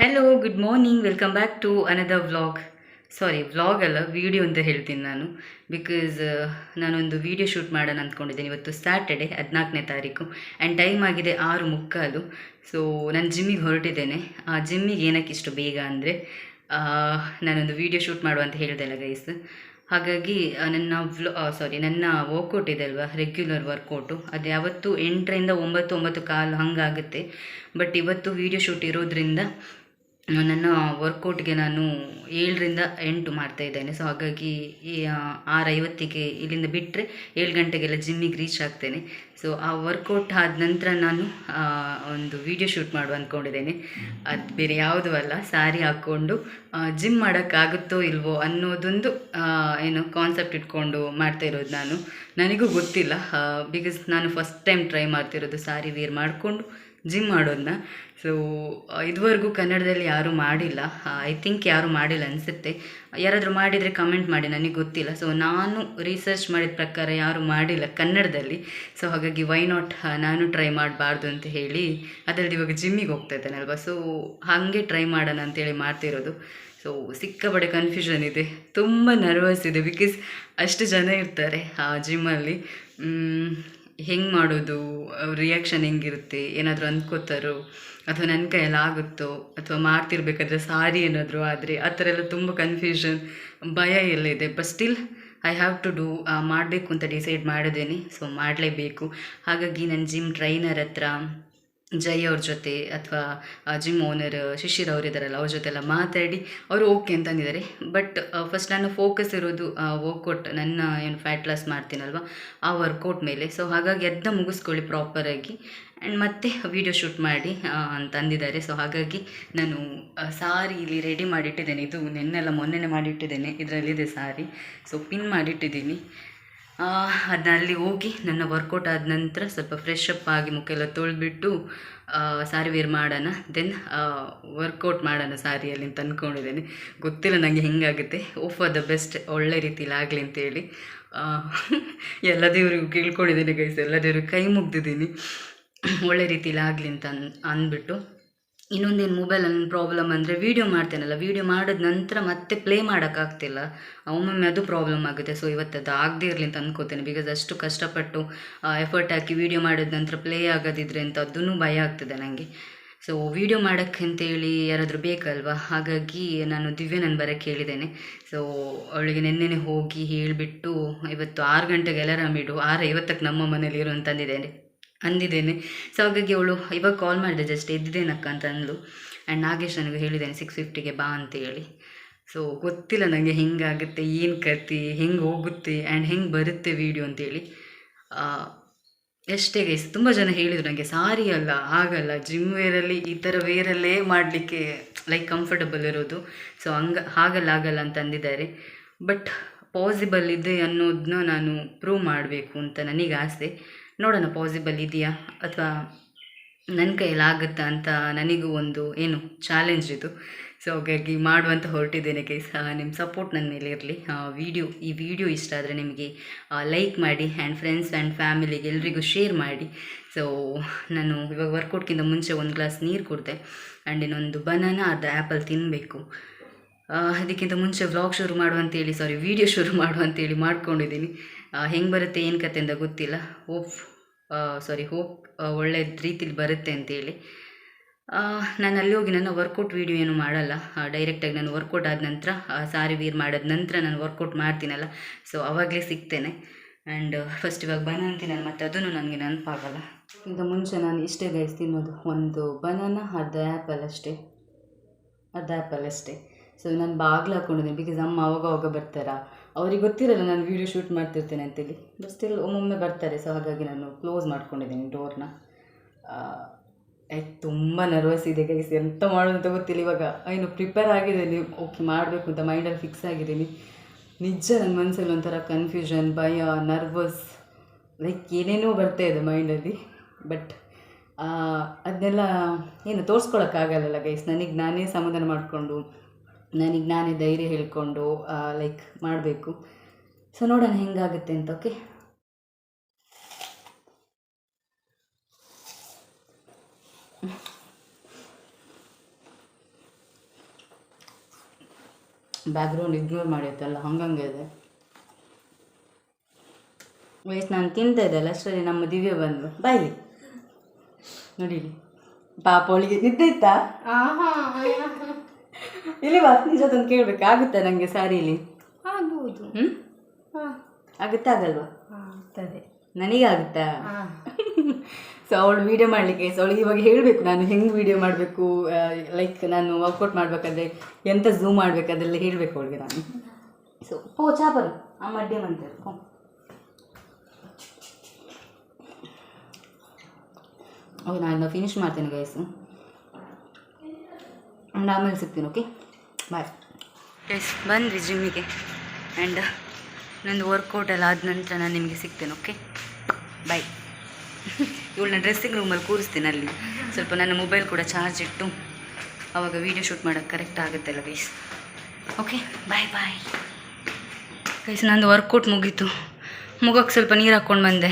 Hello good morning welcome back to another vlog sorry vlog ಅಲ್ಲ video ಅಂತ ಹೇಳ್ತೀನಿ ನಾನು. ಬಿಕಾಸ್ ನಾನೊಂದು ವಿಡಿಯೋ ಶೂಟ್ ಮಾಡೋಣ ಅಂದ್ಕೊಂಡಿದ್ದೀನಿ. ಇವತ್ತು ಸ್ಯಾಟರ್ಡೆ ಹದಿನಾಲ್ಕನೇ ತಾರೀಕು ಆ್ಯಂಡ್ ಟೈಮ್ ಆಗಿದೆ ಆರು ಮುಕ್ಕಾಲು. ಸೊ ನಾನು ಜಿಮ್ಮಿಗೆ ಹೊರಟಿದ್ದೇನೆ. ಆ ಜಿಮ್ಮಿಗೆ ಏನಕ್ಕೆ ಇಷ್ಟು ಬೇಗ ಅಂದರೆ ನಾನೊಂದು ವಿಡಿಯೋ ಶೂಟ್ ಮಾಡುವ ಅಂತ ಹೇಳಿದೆ ಅಲ್ಲ ಗೈಸ್ ಹಾಗಾಗಿ ನನ್ನ ವ್ಲೋ ಸಾರಿ ನನ್ನ ವರ್ಕೌಟ್ ಇದೆ ಅಲ್ವಾ ರೆಗ್ಯುಲರ್ ವರ್ಕೌಟು ಅದು ಯಾವತ್ತು ಎಂಟರಿಂದ ಒಂಬತ್ತು ಒಂಬತ್ತು ಕಾಲು ಹಂಗಾಗುತ್ತೆ. ಬಟ್ ಇವತ್ತು ವಿಡಿಯೋ ಶೂಟ್ ಇರೋದ್ರಿಂದ ನನ್ನ ವರ್ಕೌಟ್ಗೆ ನಾನು ಏಳರಿಂದ ಎಂಟು ಮಾಡ್ತಾ ಇದ್ದೇನೆ. ಸೊ ಹಾಗಾಗಿ ಈ ಆರು ಐವತ್ತಿಗೆ ಇಲ್ಲಿಂದ ಬಿಟ್ಟರೆ ಏಳು ಗಂಟೆಗೆಲ್ಲ ಜಿಮ್ಮಿಗೆ ರೀಚ್ ಆಗ್ತೇನೆ. ಸೊ ಆ ವರ್ಕೌಟ್ ಆದ ನಂತರ ನಾನು ಒಂದು ವಿಡಿಯೋ ಶೂಟ್ ಮಾಡುವ ಅಂದ್ಕೊಂಡಿದ್ದೇನೆ ಅದು ಬೇರೆ ಯಾವುದೂ ಅಲ್ಲ ಸ್ಯಾರಿ ಹಾಕ್ಕೊಂಡು ಜಿಮ್ ಮಾಡೋಕ್ಕಾಗುತ್ತೋ ಇಲ್ವೋ ಅನ್ನೋದೊಂದು ಏನು ಕಾನ್ಸೆಪ್ಟ್ ಇಟ್ಕೊಂಡು ಮಾಡ್ತಾ ಇರೋದು ನಾನು. ನನಗೂ ಗೊತ್ತಿಲ್ಲ ಬಿಕಾಸ್ ನಾನು ಫಸ್ಟ್ ಟೈಮ್ ಟ್ರೈ ಮಾಡ್ತಿರೋದು ಸ್ಯಾರಿ ವೇರ್ ಮಾಡಿಕೊಂಡು ಜಿಮ್ ಮಾಡೋದನ್ನ ಸೊ ಇದುವರೆಗೂ ಕನ್ನಡದಲ್ಲಿ ಯಾರೂ ಮಾಡಿಲ್ಲ. ಐ ಥಿಂಕ್ ಯಾರೂ ಮಾಡಿಲ್ಲ ಅನಿಸುತ್ತೆ. ಯಾರಾದರೂ ಮಾಡಿದರೆ ಕಮೆಂಟ್ ಮಾಡಿ, ನನಗೆ ಗೊತ್ತಿಲ್ಲ. ಸೊ ನಾನು ರಿಸರ್ಚ್ ಮಾಡಿದ ಪ್ರಕಾರ ಯಾರೂ ಮಾಡಿಲ್ಲ ಕನ್ನಡದಲ್ಲಿ. ಸೊ ಹಾಗಾಗಿ ವೈ ನಾಟ್ ನಾನು ಟ್ರೈ ಮಾಡಬಾರ್ದು ಅಂತ ಹೇಳಿ ಅದರಲ್ಲಿ ಇವಾಗ ಜಿಮ್ಮಿಗೆ ಹೋಗ್ತಾ ಇದ್ದೇನಲ್ವ? ಸೊ ಹಾಗೆ ಟ್ರೈ ಮಾಡೋಣ ಅಂತೇಳಿ ಮಾಡ್ತಿರೋದು. ಸೊ ಸಿಕ್ಕಾಪಟ್ಟೆ ಕನ್ಫ್ಯೂಷನ್ ಇದೆ. ತುಂಬ ನರ್ವಸ್ ಇದೆ ಬಿಕಾಸ್ ಅಷ್ಟು ಜನ ಇರ್ತಾರೆ, ಆ ಜಿಮ್ಮಲ್ಲಿ ಹೆಂಗೆ ಮಾಡೋದು ರಿಯಾಕ್ಷನ್ ಹೆಂಗಿರುತ್ತೆ, ಏನಾದರೂ ಅಂದ್ಕೋತಾರೋ, ಅಥವಾ ನನ್ನ ಕೈಯಲ್ಲಿ ಆಗುತ್ತೋ ಅಥವಾ ಮಾಡ್ತಿರ್ಬೇಕಾದ್ರೆ ಸಾರಿ ಏನಾದರೂ ಆದರೆ, ಆ ಥರ ಎಲ್ಲ ತುಂಬ ಕನ್ಫ್ಯೂಷನ್ ಭಯ ಎಲ್ಲ ಇದೆ. But still I have to do ಮಾಡಬೇಕು ಅಂತ ಡಿಸೈಡ್ ಮಾಡಿದ್ದೇನೆ. ಸೊ ಮಾಡಲೇಬೇಕು. ಹಾಗಾಗಿ ನನ್ನ ಜಿಮ್ ಟ್ರೈನರ್ ಹತ್ರ ಜೈ ಅವ್ರ ಜೊತೆ ಅಥವಾ ಜಿಮ್ ಓನರ್ ಶಿಶಿರ್ ಅವ್ರು ಇದ್ದಾರಲ್ಲ, ಅವ್ರ ಜೊತೆ ಎಲ್ಲ ಮಾತಾಡಿ, ಅವರು ಓಕೆ ಅಂತ ಅಂದಿದ್ದಾರೆ. ಬಟ್ ಫಸ್ಟ್ ನಾನು ಫೋಕಸ್ ಇರೋದು ವರ್ಕೌಟ್ ನನ್ನ ಏನು ಫ್ಯಾಟ್ ಲಾಸ್ ಮಾಡ್ತೀನಲ್ವ, ಆ ವರ್ಕೌಟ್ ಮೇಲೆ. ಸೊ ಹಾಗಾಗಿ ಎದ್ದ ಮುಗಿಸ್ಕೊಳ್ಳಿ ಪ್ರಾಪರಾಗಿ ಆ್ಯಂಡ್ ಮತ್ತೆ ವಿಡಿಯೋ ಶೂಟ್ ಮಾಡಿ ಅಂತಂದಿದ್ದಾರೆ ಸೊ ಹಾಗಾಗಿ ನಾನು ಸಾರಿ ಇಲ್ಲಿ ರೆಡಿ ಮಾಡಿಟ್ಟಿದ್ದೇನೆ. ಇದು ನೆನ್ನೆಲ್ಲ ಮೊನ್ನೆನೇ ಮಾಡಿಟ್ಟಿದ್ದೇನೆ. ಇದರಲ್ಲಿದೆ ಸಾರಿ ಸೊ ಪಿನ್ ಮಾಡಿಟ್ಟಿದ್ದೀನಿ. ಅದನ್ನ ಅಲ್ಲಿ ಹೋಗಿ ನನ್ನ ವರ್ಕೌಟ್ ಆದ ನಂತರ ಸ್ವಲ್ಪ ಫ್ರೆಶ್ ಅಪ್ ಆಗಿ ಮುಖ ಎಲ್ಲ ತೊಳೆದ್ಬಿಟ್ಟು ಸಾರಿ ವೇರ್ ಮಾಡೋಣ. ದೆನ್ ವರ್ಕೌಟ್ ಮಾಡೋಣ ಸಾರಿಯಲ್ಲಿ ಅಂತ ಅಂದ್ಕೊಂಡಿದ್ದೇನೆ ಗೊತ್ತಿಲ್ಲ ನನಗೆ ಹೆಂಗಾಗುತ್ತೆ. ಓ ಫಾರ್ ದ ಬೆಸ್ಟ್ ಒಳ್ಳೆ ರೀತಿಲಿ ಆಗಲಿ ಅಂತೇಳಿ. ಎಲ್ಲ ದೇವ್ರಿಗೂ ಕೇಳ್ಕೊಂಡಿದ್ದೀನಿ ಗೈಸ್ ಎಲ್ಲ ದೇವ್ರಿಗೆ ಕೈ ಮುಗ್ದಿದ್ದೀನಿ. ಒಳ್ಳೆ ರೀತಿಲಿ ಆಗಲಿ ಅಂತ ಅಂದ್ಬಿಟ್ಟು ಇನ್ನೊಂದೇನು ಮೊಬೈಲಲ್ಲಿ ಪ್ರಾಬ್ಲಮ್ ಅಂದರೆ ವೀಡಿಯೋ ಮಾಡ್ತೇನಲ್ಲ ವೀಡಿಯೋ ಮಾಡಿದ ನಂತರ ಮತ್ತೆ ಪ್ಲೇ ಮಾಡೋಕ್ಕಾಗ್ತಿಲ್ಲ. ಒಮ್ಮೊಮ್ಮೆ ಅದು ಪ್ರಾಬ್ಲಮ್ ಆಗುತ್ತೆ. ಸೊ ಇವತ್ತು ಅದು ಆಗದೇ ಇರಲಿ ಅಂತ ಅಂದ್ಕೋತೇನೆ ಬಿಕಾಸ್ ಅಷ್ಟು ಕಷ್ಟಪಟ್ಟು ಎಫರ್ಟ್ ಹಾಕಿ ವೀಡಿಯೋ ಮಾಡಿದ ನಂತರ ಪ್ಲೇ ಆಗೋದಿದ್ರೆ ಅಂತ ಅದೂ ಭಯ ಆಗ್ತದೆ ನನಗೆ ಸೊ ವೀಡಿಯೋ ಮಾಡೋಕ್ಕೆ ಅಂತೇಳಿ ಯಾರಾದರೂ ಬೇಕಲ್ವಾ? ಹಾಗಾಗಿ ನಾನು ದಿವ್ಯ ನಾನು ಬರೋಕ್ಕೆ ಹೇಳಿದ್ದೇನೆ. ಸೊ ಅವಳಿಗೆ ನಿನ್ನೆನೆ ಹೋಗಿ ಹೇಳಿಬಿಟ್ಟು, ಇವತ್ತು ಆರು ಗಂಟೆಗೆ ಅಲಾರಾಮ್ ಇಡು. ಆರು ಐವತ್ತಕ್ಕೆ ನಮ್ಮ ಮನೇಲಿ ಇರು ಅಂತ ಅಂದಿದ್ದೇನೆ. ಸೊ ಹಾಗಾಗಿ ಅವಳು ಇವಾಗ ಕಾಲ್ ಮಾಡಿದೆ ಜಸ್ಟ್ ಎದ್ದಿದ್ದೇನಕ್ಕ ಅಂತ ಅಂದಳು ಆ್ಯಂಡ್ ನಾಗೇಶ್ ನನಗೆ ಹೇಳಿದ್ದೇನೆ ಸಿಕ್ಸ್ ಫಿಫ್ಟಿಗೆ ಬಾ ಅಂತೇಳಿ ಸೊ ಗೊತ್ತಿಲ್ಲ ನನಗೆ ಹೆಂಗಾಗುತ್ತೆ, ಏನು ಕತಿ ಹೆಂಗೆ ಹೋಗುತ್ತೆ ಆ್ಯಂಡ್ ಹೆಂಗೆ ಬರುತ್ತೆ ವೀಡಿಯೋ ಅಂತೇಳಿ ಎಷ್ಟೇ ಗೈಸ್ ತುಂಬ ಜನ ಹೇಳಿದರು ನನಗೆ ಸಾರಿ ಅಲ್ಲ ಆಗಲ್ಲ ಜಿಮ್ ವೇರಲ್ಲಿ ಈ ಥರ ವೇರಲ್ಲೇ ಮಾಡಲಿಕ್ಕೆ ಲೈಕ್ ಕಂಫರ್ಟಬಲ್ ಇರೋದು. ಸೊ ಹಂಗ, ಹಾಗಲ್ಲ ಆಗಲ್ಲ ಅಂತ ಅಂದಿದ್ದಾರೆ. ಬಟ್ ಪಾಸಿಬಲ್ ಇದೆ ಅನ್ನೋದನ್ನ ನಾನು ಪ್ರೂವ್ ಮಾಡಬೇಕು ಅಂತ ನನಗೆ ಆಸೆ. ನೋಡೋಣ ಪಾಸಿಬಲ್ ಇದೆಯಾ? ಅಥವಾ ನನ್ನ ಕೈಯಲ್ಲಿ ಆಗುತ್ತಾ ಅಂತ ನನಗೂ ಒಂದು ಏನು ಚಾಲೆಂಜ್ ಇದು. ಸೊ ಹಾಗಾಗಿ ಮಾಡುವಂತ ಹೊರಟಿದ್ದೇನೆ ಗೈಸ್ ನಿಮ್ಮ ಸಪೋರ್ಟ್ ನನ್ನ ಮೇಲೆ ಇರಲಿ. ವಿಡಿಯೋ ಈ ವಿಡಿಯೋ ಇಷ್ಟ ಆದರೆ ನಿಮಗೆ ಲೈಕ್ ಮಾಡಿ ಆ್ಯಂಡ್ ಫ್ರೆಂಡ್ಸ್ ಆ್ಯಂಡ್ ಫ್ಯಾಮಿಲಿಗೆ ಎಲ್ರಿಗೂ ಶೇರ್ ಮಾಡಿ. ಸೊ ನಾನು ಇವಾಗ ವರ್ಕೌಟ್ಗಿಂತ ಮುಂಚೆ ಒಂದು ಗ್ಲಾಸ್ ನೀರು ಕುಡಿದೆ ಆ್ಯಂಡ್ ಇನ್ನೊಂದು ಬನಾನ ಅರ್ಧ ಆ್ಯಪಲ್ ತಿನ್ನಬೇಕು ಅದಕ್ಕಿಂತ ಮುಂಚೆ ವ್ಲಾಗ್ ಶುರು ಮಾಡುವಂತೇಳಿ ಸಾರಿ ವಿಡಿಯೋ ಶುರು ಮಾಡುವಂತೇಳಿ ಮಾಡ್ಕೊಂಡಿದ್ದೀನಿ. ಹೆಂಗೆ ಬರುತ್ತೆ, ಏನು ಕತೆ ಅಂತ ಗೊತ್ತಿಲ್ಲ. ಹೋಪ್ ಸಾರಿ ಹೋಪ್ ಒಳ್ಳೆ ರೀತಿಲಿ ಬರುತ್ತೆ ಅಂತೇಳಿ. ನಾನು ಅಲ್ಲಿ ಹೋಗಿ ನನ್ನ ವರ್ಕೌಟ್ ವೀಡಿಯೋ ಏನು ಮಾಡಲ್ಲ. ಡೈರೆಕ್ಟಾಗಿ ನಾನು ವರ್ಕೌಟ್ ಆದ ನಂತರ ಸಾರಿ ವೀರ್ ಮಾಡಿದ ನಂತರ ನಾನು ವರ್ಕೌಟ್ ಮಾಡ್ತೀನಲ್ಲ. ಸೊ ಅವಾಗಲೇ ಸಿಗ್ತೇನೆ. ಆ್ಯಂಡ್ ಫಸ್ಟ್ ಇವಾಗ ಬನಾನ ತಿನ್ನಲ್ಲ, ಮತ್ತು ಅದನ್ನು ನನಗೆ ನೆನಪಾಗಲ್ಲ. ಈಗ ಮುಂಚೆ ನಾನು ಇಷ್ಟೇ ಗೈಸ್ ತಿನ್ನೋದು. ಒಂದು ಬನಾನ ಅರ್ಧ ಆ್ಯಪಲ್ ಅಷ್ಟೇ. ಅರ್ಧ ಆ್ಯಪಲ್ ಅಷ್ಟೇ. ಸೊ ನಾನು ಬಾಗಿಲು ಹಾಕ್ಕೊಂಡಿದ್ದೀನಿ ಬಿಕಾಸ್ ಅಮ್ಮ ಅವಾಗ ಅವಾಗ ಬರ್ತಾರಾ? ಅವ್ರಿಗೆ ಗೊತ್ತಿರಲ್ಲ ನಾನು ವೀಡಿಯೋ ಶೂಟ್ ಮಾಡ್ತಿರ್ತೇನೆ ಅಂತೇಳಿ. ಬಟ್ ಸ್ಟಿಲ್ ಒಮ್ಮೊಮ್ಮೆ ಬರ್ತಾರೆ ಸೊ ಹಾಗಾಗಿ ನಾನು ಕ್ಲೋಸ್ ಮಾಡ್ಕೊಂಡಿದ್ದೀನಿ ಡೋರ್ನ ಆಯ್ತು ತುಂಬ ನರ್ವಸ್ ಇದೆ ಗೈಸ್ ಎಂತ ಮಾಡೋದು ಅಂತ ಗೊತ್ತಿಲ್ಲ ಇವಾಗ. ಏನು ಪ್ರಿಪೇರ್ ಆಗಿದ್ದೀನಿ ಓಕೆ ಮಾಡಬೇಕು ಅಂತ ಮೈಂಡಲ್ಲಿ ಫಿಕ್ಸ್ ಆಗಿದ್ದೀನಿ. ನಿಜ ನನ್ನ ಮನಸ್ಸಲ್ಲಿ ಒಂಥರ ಕನ್ಫ್ಯೂಷನ್ ಭಯ ನರ್ವಸ್ ಲೈಕ್ ಏನೇನೋ ಬರ್ತಾ ಇದೆ ಮೈಂಡಲ್ಲಿ ಬಟ್ ಅದನ್ನೆಲ್ಲ ಏನು ತೋರಿಸ್ಕೊಳಕ್ಕಾಗಲ್ಲ ಗೈಸ್ ನನಗೆ ನಾನೇ ಸಮಾಧಾನ ಮಾಡಿಕೊಂಡು ನನಗೆ ನಾನೇ ಧೈರ್ಯ ಹೇಳ್ಕೊಂಡು ಲೈಕ್ ಮಾಡಬೇಕು. ಸೊ ನೋಡೋಣ ಹೆಂಗಾಗುತ್ತೆ ಅಂತ ಓಕೆ ಬ್ಯಾಕ್ಗ್ರೌಂಡ್ ಇಗ್ನೋರ್ ಮಾಡಿತ್ತಲ್ಲ ಹಂಗಂಗೆ ಇದೆ. ವಯಸ್ಸು ನಾನು ತಿಂತಾ ಇದ್ದಲ್ಲ ಅಷ್ಟರಲ್ಲಿ ನಮ್ಮ ದಿವ್ಯ ಬಂದು. ಬಾಯ್ಲಿ ನೋಡಿ ಪಾಪ ಅವಳಿಗೆ ನಿದ್ದೆ ಇತ್ತಾ ಇಲ್ಲಿ ಬಾ ನಿಜ ಅದನ್ನು ಕೇಳ್ಬೇಕು ಆಗುತ್ತಾ ನನಗೆ ಸ್ಯಾರಿಲಿ ಆಗ್ಬೋದು. ಹ್ಞೂ ಆಗುತ್ತಾ ಆಗಲ್ವಾ? ಆಗ್ತದೆ. ನನಗೆ ಆಗುತ್ತಾ? ಸೊ ಅವಳು ವೀಡಿಯೋ ಮಾಡಲಿಕ್ಕೆ ಸೊ ಅವಳಿಗೆ ಇವಾಗ ಹೇಳಬೇಕು ನಾನು ಹೆಂಗೆ ವೀಡಿಯೋ ಮಾಡಬೇಕು ಲೈಕ್ ನಾನು ವರ್ಕೌಟ್ ಮಾಡಬೇಕಾದ್ರೆ ಎಂತ ಝೂಮ್ ಮಾಡಬೇಕು ಅದೆಲ್ಲ ಹೇಳಬೇಕು ಅವಳಿಗೆ ನಾನು. ಸೊ ಪೋ ಚಾಪರು ಆ ಮಡ್ಡೆ ಮಂತಾರೆ ಓ ನಾನು ಫಿನಿಶ್ ಮಾಡ್ತೇನೆ ಗೈಸು ಆ್ಯಂಡ್ ಆಮೇಲೆ ಸಿಗ್ತೀನಿ ಓಕೆ ಬಾಯ್ ಎಸ್ ಬಂದ್ವಿ ಜಿಮ್ಮಿಗೆ ಆ್ಯಂಡ್ ನಂದು ವರ್ಕೌಟ್ ಎಲ್ಲ ಆದ ನಂತರ ನಾನು ನಿಮಗೆ ಸಿಗ್ತೇನೆ ಓಕೆ ಬಾಯ್ ಇವಳನ್ನ ಡ್ರೆಸ್ಸಿಂಗ್ ರೂಮಲ್ಲಿ ಕೂರಿಸ್ತೀನಿ ಅಲ್ಲಿ. ಸ್ವಲ್ಪ ನನ್ನ ಮೊಬೈಲ್ ಕೂಡ ಚಾರ್ಜ್ ಇಟ್ಟು ಆವಾಗ ವೀಡಿಯೋ ಶೂಟ್ ಮಾಡೋಕ್ಕೆ ಕರೆಕ್ಟ್ ಆಗುತ್ತಲ್ಲ guys okay bye bye guys ನಂದು ವರ್ಕೌಟ್ ಮುಗೀತು. ಮುಗೋಕ್ಕೆ ಸ್ವಲ್ಪ ನೀರು ಹಾಕ್ಕೊಂಡು ಬಂದೆ.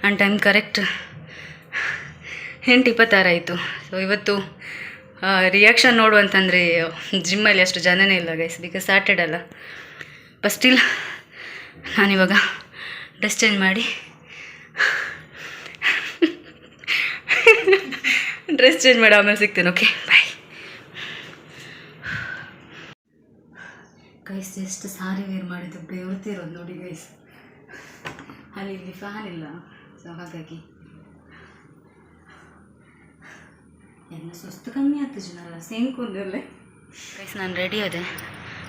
ಆ್ಯಂಡ್ ಟೈಮ್ ಕರೆಕ್ಟ್ ಎಂಟು ಇಪ್ಪತ್ತಾರು ಆಯಿತು. ಸೊ ಇವತ್ತು ರಿಯಾಕ್ಷನ್ ನೋಡು ಅಂತಂದರೆ ಜಿಮ್ಮಲ್ಲಿ ಅಷ್ಟು ಜನನೇ ಇಲ್ಲ ಗೈಸ್ ಬಿಕಾಸ್ ಸ್ಯಾಟರ್ಡ್ ಅಲ್ಲ. ಬಟ್ ಸ್ಟಿಲ್ ನಾನಿವಾಗ ಡ್ರೆಸ್ ಚೇಂಜ್ ಮಾಡಿ ಡ್ರೆಸ್ ಚೇಂಜ್ ಮಾಡಿ ಆಮೇಲೆ ಸಿಗ್ತೇನೆ ಓಕೆ ಬಾಯ್ ಗೈಸ್ ಎಷ್ಟು ಸಾರಿ ವೇರ್ ಮಾಡಿದ್ದು ಬೇವತ್ತಿರೋದು ನೋಡಿ ಗೈಸ್ ಅಲ್ಲಿ ಇಲ್ಲಿ ಫ್ಯಾನ್ ಇಲ್ಲ. ಸೊ ಹಾಗಾಗಿ ಎಲ್ಲ ಸುಸ್ತು ಕಮ್ಮಿ ಆಗ್ತದೆ ಜನಲ್ಲ ಸೇಮ್ ಕುಂದಿರಲೆ ಗೈಸ್ ನಾನು ರೆಡಿ ಅದೇ.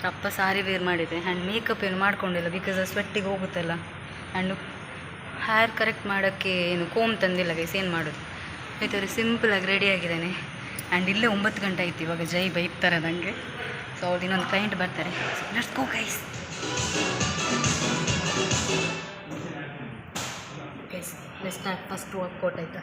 ರಪ್ಪ ಸಾರಿ ವೇರ್ ಮಾಡಿದೆ. ಆ್ಯಂಡ್ ಮೇಕಪ್ ಏನು ಮಾಡ್ಕೊಂಡಿಲ್ಲ ಬಿಕಾಸ್ ಆ ಸ್ವೆಟ್ಟಿಗೆ ಹೋಗುತ್ತಲ್ಲ. ಆ್ಯಂಡ್ ಹೇರ್ ಕರೆಕ್ಟ್ ಮಾಡೋಕ್ಕೆ ಏನು ಕೋಮ್ ತಂದಿಲ್ಲ ಗೈಸ್ ಏನು ಮಾಡೋದು? ಆಯ್ತು ಸಿಂಪಲಾಗಿ ರೆಡಿ ಆಗಿದ್ದಾನೆ. ಆ್ಯಂಡ್ ಇಲ್ಲೇ ಒಂಬತ್ತು ಗಂಟೆ ಆಯ್ತು, ಇವಾಗ ಜೈ ಬೈತಾರೆ ನನಗೆ ಸೊ ಅವ್ರದ್ದು ಇನ್ನೊಂದು ಕ್ಲೈಂಟ್ ಬರ್ತಾರೆ. Go guys guys let's start first workout ಆಯಿತಾ?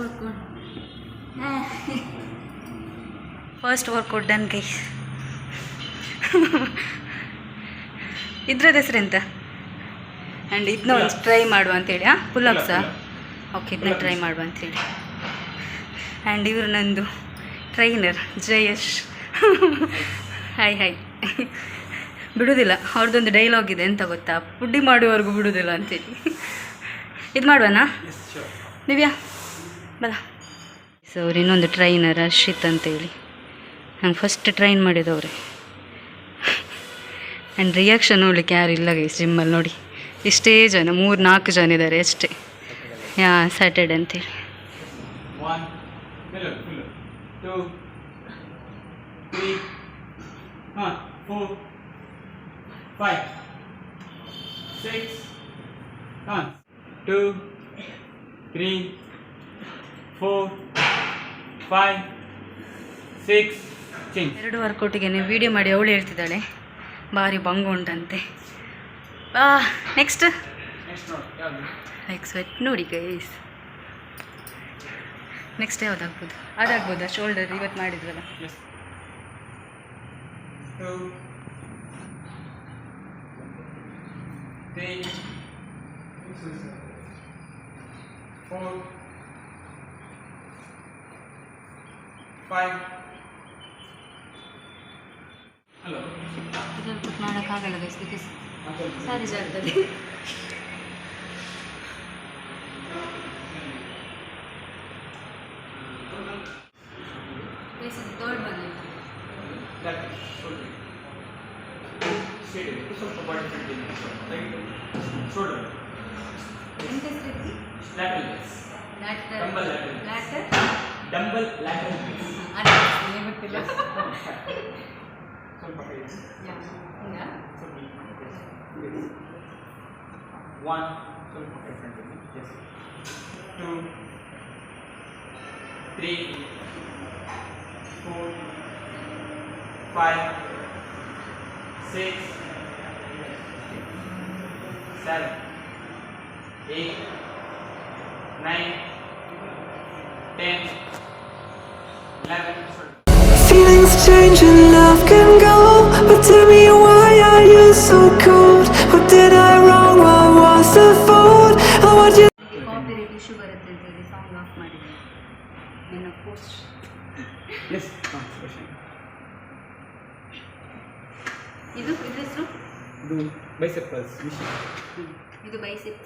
First workout first workout done ಕೈ ಇದ್ರದ್ದು ಹೆಸರೆಂತ ಆ್ಯಂಡ್ ಇದನ್ನ ಒಂದು ಟ್ರೈ ಮಾಡುವ ಅಂತೇಳಿ ಹಾಂ? ಪುಲ್ಅಪ್ಸಾ ಓಕೆ ಇದನ್ನ ಟ್ರೈ ಮಾಡುವ ಅಂತೇಳಿ. ಆ್ಯಂಡ್ ಇವರು ನಂದು ಟ್ರೈನರ್ ಜಯಶ್. ಹಾಯ್ ಹಾಯ್ ಬಿಡುವುದಿಲ್ಲ ಅವ್ರದ್ದೊಂದು ಡೈಲಾಗ್ ಇದೆ ಎಂತ ಗೊತ್ತಾ? ಪುಡ್ಡಿ ಮಾಡುವವರೆಗೂ ಬಿಡುವುದಿಲ್ಲ ಅಂತೇಳಿ. ಇದು ಮಾಡುವನಾ. ದಿವ್ಯಾ ಬಲ ಸೊ ಅವ್ರು ಇನ್ನೊಂದು ಟ್ರೈನರ್ ರಶಿತ್ ಅಂತೇಳಿ. ನಂಗೆ ಫಸ್ಟ್ ಟ್ರೈನ್ ಮಾಡಿದವ್ರೆ ಆ್ಯಂಡ್ ರಿಯಾಕ್ಷನ್ ನೋಡ್ಲಿಕ್ಕೆ ಯಾರು ಇಲ್ಲ ಗೈಸ್ ಜಿಮ್ಮಲ್ಲಿ ನೋಡಿ. ಇಷ್ಟೇ ಜನ ಮೂರು ನಾಲ್ಕು ಜನ ಇದ್ದಾರೆ ಅಷ್ಟೇ. ಯಾ ಸ್ಯಾಟರ್ಡೆ ಅಂತೇಳಿ. One, six, two, three, four, five six. ಎರಡು ವರ್ಕೌಟಿಗೆ ವಿಡಿಯೋ ಮಾಡಿ ಅವಳು ಹೇಳ್ತಿದ್ದಾಳೆ. ಭಾರಿ ಬಂಗು ಉಂಟಂತೆ. ನೆಕ್ಸ್ಟ್ ನೆಕ್ಸ್ಟ್ ಎಕ್ಸ್ಪೆಕ್ಟ್ ನೋಡಿ ಗೈಸ್ ನೆಕ್ಸ್ಟ್ ಯಾವ್ದಾಗ್ಬೋದು? ಅದಾಗ್ಬೋದಾ? ಶೋಲ್ಡರ್ ಇವತ್ತು ಮಾಡಿದ್ವಲ್ಲ Yes. Two, three, four, five. Hello. ಇದರಲ್ಲಿ ಮಾಡೋಕ್ಕಾಗಲ್ಲ ಗೈಸ್ ಬಿಕಾಸ್ ಸಾರಿ ಜಾಗ್ತದೆ ತರ್ಡ್ ಬಂದಿಲ್ಲ That shoulder. Straight away. ಸ್ವಲ್ಪ body front ಇದೆ. Right. Shoulder. ಎಂತ ಹೆಸರು Lateral legs. Dumbbell lateral. Lateral Dumbbell lateral legs. ಅದೇ ಗೊತ್ತಿಲ್ಲ ಸ್ವಲ್ಪ ಕೈ ಇಡಿ. ಹಿಂಗ ಸ್ವಲ್ಪ ಇಲ್ಲಿ. Yes. One, ಸ್ವಲ್ಪ ಕೈ front ಅಲ್ಲಿ. Yes. Two, three, four, five, six, seven, eight, nine, ten, eleven. Feelings change and love can go But tell me why are you so cold? What did I wrong? What was the fault? I want you copyright issue ಬರುತ್ತೆ ಅಂತ ಹೇಳಿ song of ಮಾಡಿದೆ ನನ್ನ post Yes. Ah, ಇದು ಇದು ಹೆಸರು ಇದು bicep ಇದು ಬೈಸೆಪ್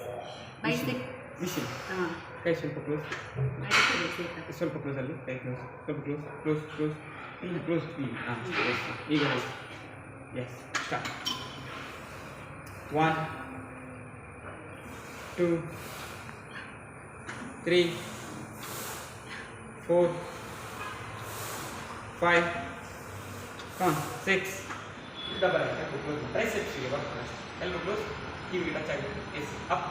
ಬೈಸೆಪ್ ಮಿಷಿನ್ ಹಾಂ ಕೈ ಸ್ವಲ್ಪ ಕ್ಲೋಸ್ ಅದಕ್ಕೆ ಬೈಸೆಪ್ ಸ್ವಲ್ಪ ಕ್ಲೋಸ್ ಅಲ್ಲಿ ಕೈ ಕ್ಲೋಸ್ ಸ್ವಲ್ಪ ಕ್ಲೋಸ್ ಕ್ಲೋಸ್ ಕ್ಲೋಸ್ ಇಲ್ಲಿ ಕ್ಲೋಸ್ ಇಲ್ಲಿ ಹಾಂ ಎಸ್ ಈಗ yes start one two three four five ಹಾಂ ಸಿಕ್ಸ್ ಡಬಲ್ ಕ್ಲೋಸ್ ಟ್ರೈಸೆಪ್ಸ್ಗೆ ಬರ್ತಾರೆ ಎಲ್ಬೋ ಕ್ಲೋಸ್ ಕಿವಿಗೆ ಟಚ್ ಆಗುತ್ತೆ yes up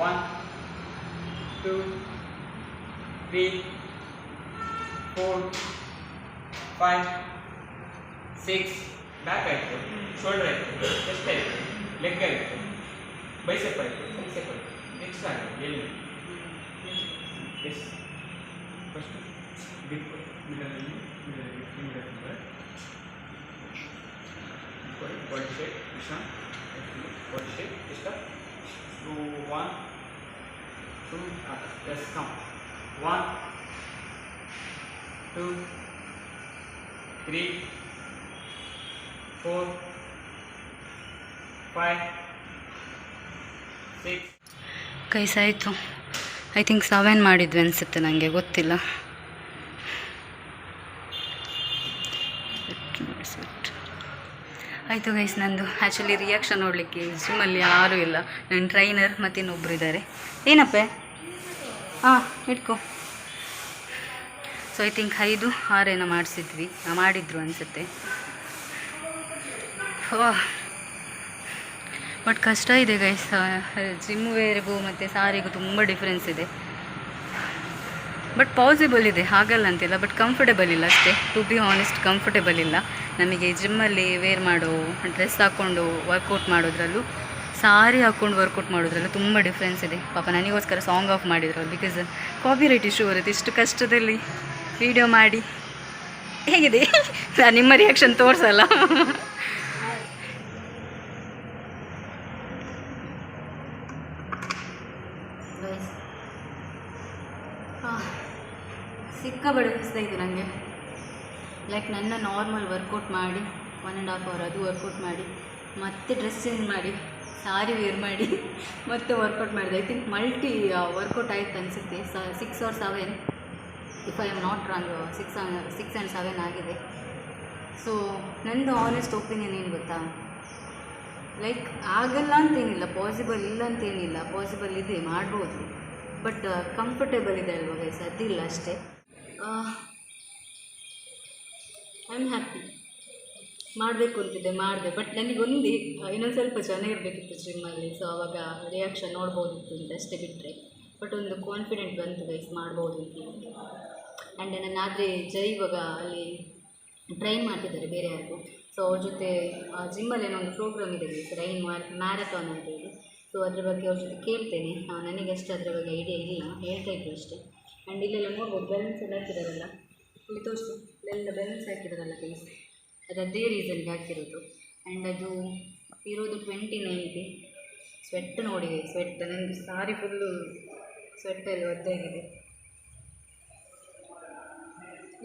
one two three, four, five, six, back ಆಯಿತು ಶೋಲ್ಡರ್ ಆಯಿತು ಚೆಸ್ಟ್ ಆಯಿತು ಲೆಗ್ ಆಯಿತು ಬೈಸೆಪ್ ಆಯಿತು ಬೈಸೆಪ್ ಆಯಿತು ನೆಕ್ಸ್ಟ್ ಆಯಿತು ಎಲ್ಲಿ ಎಸ್ ಫಸ್ಟ್ ಬಿಟ್ ಮಿಡಲಲ್ಲಿ ಮಿಡಲಲ್ಲಿ ಮಿಡಲ್ ಬಾಡಿ ಶೇಪ್ ವಿಶ್ರಾಂತ್ ಬಾಡಿ ಶೇಪ್ ಇಷ್ಟ two one two, uh, let's count. One, two, three, four, five, six. ಕೈಸಾಯಿತು ಐ ಥಿಂಕ್ ಸೆವೆನ್ ಮಾಡಿದ್ವಿ ಅನಿಸುತ್ತೆ ನನಗೆ ಗೊತ್ತಿಲ್ಲ ಆಯಿತು ಗೈಸ್ ನಂದು ಆ್ಯಕ್ಚುಲಿ ರಿಯಾಕ್ಷನ್ ನೋಡಲಿಕ್ಕೆ ಜಿಮ್ಮಲ್ಲಿ ಯಾರೂ ಇಲ್ಲ. ನನ್ನ ಟ್ರೈನರ್ ಮತ್ತು ಇನ್ನೊಬ್ರು ಇದ್ದಾರೆ ಏನಪ್ಪೆ? ಹಾಂ ಇಟ್ಕೊ. ಸೊ ಐ ಥಿಂಕ್ ಐದು ಆರೇನೋ ಮಾಡಿಸಿದ್ವಿ. ಮಾಡಿದ್ರು ಅನಿಸುತ್ತೆ. ಬಟ್ ಕಷ್ಟ ಇದೆ ಗೈಸ್ ಜಿಮ್ ವೇರ್ಗೂ ಮತ್ತು ಸಾರಿಗೂ ತುಂಬ ಡಿಫ್ರೆನ್ಸ್ ಇದೆ. ಬಟ್ ಪಾಸಿಬಲ್ ಇದೆ, ಹಾಗಲ್ಲ ಅಂತಿಲ್ಲ ಬಟ್ ಕಂಫರ್ಟೇಬಲ್ ಇಲ್ಲ ಅಷ್ಟೇ. ಟು ಬಿ ಆನೆಸ್ಟ್ ಕಂಫರ್ಟೇಬಲ್ ಇಲ್ಲ. ನಮಗೆ ಜಿಮ್ಮಲ್ಲಿ ವೇರ್ ಮಾಡೋ ಡ್ರೆಸ್ ಹಾಕ್ಕೊಂಡು ವರ್ಕೌಟ್ ಮಾಡೋದ್ರಲ್ಲೂ ಸಾರಿ ಹಾಕ್ಕೊಂಡು ವರ್ಕೌಟ್ ಮಾಡೋದ್ರಲ್ಲೂ ತುಂಬ ಡಿಫ್ರೆನ್ಸ್ ಇದೆ. ಪಾಪ ನನಗೋಸ್ಕರ ಸಾಂಗ್ ಆಫ್ ಮಾಡಿದ್ರು ಬಿಕಾಸ್ ಕಾಪಿ ರೈಟ್ ಇಶ್ಯೂ ಬರುತ್ತೆ. ಇಷ್ಟು ಕಷ್ಟದಲ್ಲಿ ವೀಡಿಯೋ ಮಾಡಿ. ಹೇಗಿದೆ? ನಾನು ನಿಮ್ಮ ರಿಯಾಕ್ಷನ್ ತೋರಿಸಲ್ಲ. ಸಿಕ್ಕಾಬಡೆ ಇತ್ತು ನನಗೆ ಲೈಕ್ ನನ್ನ ನಾರ್ಮಲ್ ವರ್ಕೌಟ್ ಮಾಡಿ ಒನ್ ಆ್ಯಂಡ್ ಹಾಫ್ ಅವರ್ ಅದು ವರ್ಕೌಟ್ ಮಾಡಿ, ಮತ್ತೆ ಡ್ರೆಸ್ ಚೇಂಜ್ ಮಾಡಿ ಸಾರಿ ವೇರ್ ಮಾಡಿ, ಮತ್ತೆ ವರ್ಕೌಟ್ ಮಾಡಿದೆ. ಐ ಥಿಂಕ್ ಮಲ್ಟಿ ವರ್ಕೌಟ್ ಆಯಿತು ಅನಿಸುತ್ತೆ. ಸ six or seven if I am not wrong six six and seven ಆಗಿದೆ. ಸೊ ನಂದು ಆನೆಸ್ಟ್ ಒಪಿನಿಯನ್ ಏನು ಗೊತ್ತಾ? ಲೈಕ್ ಆಗಲ್ಲ ಅಂತೇನಿಲ್ಲ ಪಾಸಿಬಲ್ ಇಲ್ಲ ಅಂತೇನಿಲ್ಲ ಪಾಸಿಬಲ್ ಇದೆ, ಮಾಡ್ಬೋದು. ಬಟ್ ಕಂಫರ್ಟೇಬಲ್ ಇದೆ ಅಲ್ವಾ ಗೈಸ್ ಅದಿಲ್ಲ ಅಷ್ಟೇ. ಐ ಆಮ್ ಹ್ಯಾಪಿ ಮಾಡಬೇಕು ಅಂತಿದ್ದೆ, ಮಾಡಿದೆ. ಬಟ್ ನನಗೆ ಒಂದು ಇನ್ನೊಂದು ಸ್ವಲ್ಪ ಚೆನ್ನಾಗಿರಬೇಕಿತ್ತು ಜಿಮ್ಮಲ್ಲಿ ಸೊ ಅವಾಗ ರಿಯಾಕ್ಷನ್ ನೋಡ್ಬೋದಿತ್ತು ಅಂತ ಅಷ್ಟೇ ಬಿಟ್ಟರೆ ಬಟ್ ಒಂದು ಕಾನ್ಫಿಡೆಂಟ್ ಬಂತು ಗೈಸ್ ಮಾಡ್ಬೋದು ಅಂತ ಆ್ಯಂಡ್ ನನ್ನ ಆದರೆ ಜೈ ಇವಾಗ ಅಲ್ಲಿ ಟ್ರೈನ್ ಮಾಡ್ತಿದ್ದಾರೆ ಬೇರೆ ಯಾರು ಸೊ ಅವ್ರ ಜೊತೆ ಜಿಮ್ಮಲ್ಲಿ ಏನೋ ಒಂದು ಪ್ರೋಗ್ರಾಮ್ ಇದೆ ಗೈಸ್ ರೈನ್ ಮ್ಯಾರಥಾನ್ ಅಂತ ಹೇಳಿ. ಸೊ ಅದ್ರ ಬಗ್ಗೆ ಅವ್ರ ಜೊತೆ ಕೇಳ್ತೇನೆ. ನನಗೆ ಅಷ್ಟು ಅದ್ರ ಬಗ್ಗೆ ಐಡಿಯಾ ಇಲ್ಲ. ಹೇಳ್ತಾ ಇದ್ರು ಅಷ್ಟೇ. ಆ್ಯಂಡ್ ಇಲ್ಲೆಲ್ಲ ನೋಡ್ಬೋದು ಬ್ಯಾಲೆನ್ಸ್ ಎಲ್ಲ ಇಲ್ಲಿ ತೋರಿಸು. ಇಲ್ಲೆಲ್ಲ ಬ್ಯಾಲೆನ್ಸ್ ಹಾಕಿದಾರಲ್ಲ ಗೈಸ್ ಅದು ಅದೇ ರೀಸನ್ಗೆ ಹಾಕಿರೋದು. ಆ್ಯಂಡ್ ಅದು ಇರೋದು ಟ್ವೆಂಟಿ ನೈನ್ಗೆ ಸ್ವೆಟ್ ನೋಡಿ ಸ್ವೆಟ್ ನನಗೆ ಸಾರಿ ಫುಲ್ಲು ಸ್ವೆಟ್ಟಲ್ಲಿ ಒದ್ದಾಗಿದೆ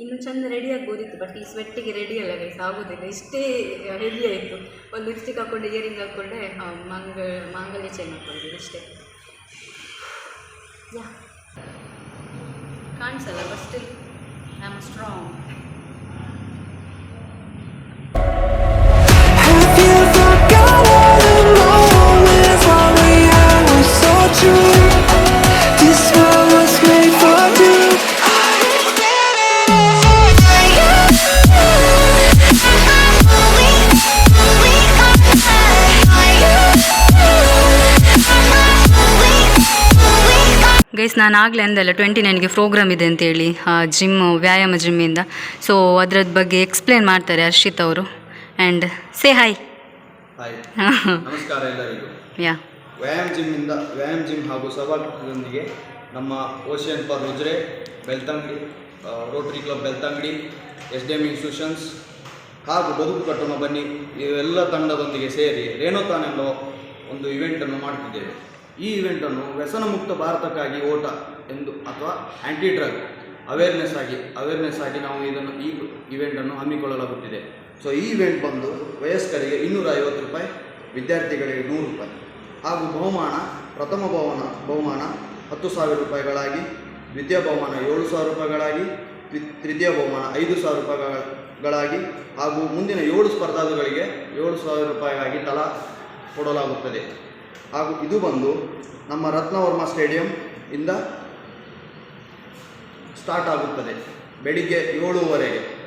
ಇನ್ನು ಚಂದ ರೆಡಿ ಆಗ್ಬೋದಿತ್ತು ಬಟ್ ಈ ಸ್ವೆಟ್ಟಿಗೆ ರೆಡಿ ಅಲ್ಲ ಗೈಸ್ ಆಗೋದಿಲ್ಲ. ಇಷ್ಟೇ ರೆಡಿ ಆಯಿತು. ಒಂದು ಲಿಪ್ಸ್ಟಿಕ್ ಹಾಕ್ಕೊಂಡು ಇಯರಿಂಗ್ ಹಾಕ್ಕೊಂಡೆ ಮಂಗ, ಮಾಂಗಲ್ಯ ಚೈನ್ ಹಾಕ್ಕೊಂಡಿದ್ದೀನಿ ಇಷ್ಟೇ. ಯಾ. ಕಾಣಿಸಲ್ಲ ಬಟ್ ಸ್ಟಿಲ್ ಐ ಗೈಸ್ ನಾನು ಆಗಲೇ ಅಂದಲ್ಲ ಟ್ವೆಂಟಿ ನೈನ್ಗೆ ಪ್ರೋಗ್ರಾಮ್ ಇದೆ ಅಂತೇಳಿ ಜಿಮ್ ವ್ಯಾಯಾಮ ಜಿಮ್ಮಿಂದ ಸೊ ಅದ್ರದ್ದು ಬಗ್ಗೆ ಎಕ್ಸ್ಪ್ಲೇನ್ ಮಾಡ್ತಾರೆ ಹರ್ಷಿತ್ ಅವರು. ಆ್ಯಂಡ್ ಸೇ ಹಾಯ್ ನಮಸ್ಕಾರ ಎಲ್ಲರಿಗೂ. ಯಾ ವ್ಯಾಯಾಮ ಜಿಮ್ಮಿಂದ ವ್ಯಾಯಾಮ ಜಿಮ್ ಹಾಗೂ ಸಹಭಾಗಿತ್ವದೊಂದಿಗೆ ನಮ್ಮ ಓಷಿಯನ್ ಫಾರ್ ಉಜ್ರೆ ಬೆಳ್ತಂಗಡಿ ಆ, Rotary Club Belthangady S D M institutions ಹಾಗೂ ಬದುಕು ಕಟ್ಟೋಣ ಬನ್ನಿ ಇವೆಲ್ಲ ತಂಡದೊಂದಿಗೆ ಸೇರಿ ರೇಣುತಾನ್ ಎಂಬ ಒಂದು ಇವೆಂಟನ್ನು ಮಾಡುತ್ತಿದ್ದೇವೆ ಈ ಇವೆಂಟನ್ನು ವ್ಯಸನ ಮುಕ್ತ ಭಾರತಕ್ಕಾಗಿ ಓಟ ಎಂದು ಅಥವಾ ಆ್ಯಂಟಿ ಡ್ರಗ್ ಅವೇರ್ನೆಸ್ ಆಗಿ ಅವೇರ್ನೆಸ್ ಆಗಿ ನಾವು ಇದನ್ನು ಈ ಇವೆಂಟನ್ನು ಹಮ್ಮಿಕೊಳ್ಳಲಾಗುತ್ತಿದೆ. ಸೊ ಈ ಇವೆಂಟ್ ಬಂದು ವಯಸ್ಕರಿಗೆ ಇನ್ನೂರ ಐವತ್ತು ರೂಪಾಯಿ, ವಿದ್ಯಾರ್ಥಿಗಳಿಗೆ ನೂರು ರೂಪಾಯಿ ಹಾಗೂ ಬಹುಮಾನ, ಪ್ರಥಮ ಬಹುಮಾನ ಬಹುಮಾನ ಹತ್ತು ಸಾವಿರ ರೂಪಾಯಿಗಳಾಗಿ, ದ್ವಿತೀಯ ಬಹುಮಾನ ಏಳು ಸಾವಿರ ರೂಪಾಯಿಗಳಾಗಿ ತೃತೀಯ ಬಹುಮಾನ ಐದು ಸಾವಿರ ರೂಪಾಯಿಗಳಾಗಿ ಹಾಗೂ ಮುಂದಿನ ಏಳು ಸ್ಪರ್ಧಾಳುಗಳಿಗೆ ಏಳು ಸಾವಿರ ರೂಪಾಯಿಗಾಗಿ ತಲಾ ಕೊಡಲಾಗುತ್ತದೆ. ಹಾಗೂ ಇದು ಬಂದು ನಮ್ಮ ರತ್ನವರ್ಮ ಸ್ಟೇಡಿಯಂ ಇಂದ ಸ್ಟಾರ್ಟ್ ಆಗುತ್ತದೆ. ಬೆಳಿಗ್ಗೆ ಏಳುವರೆಗೆ.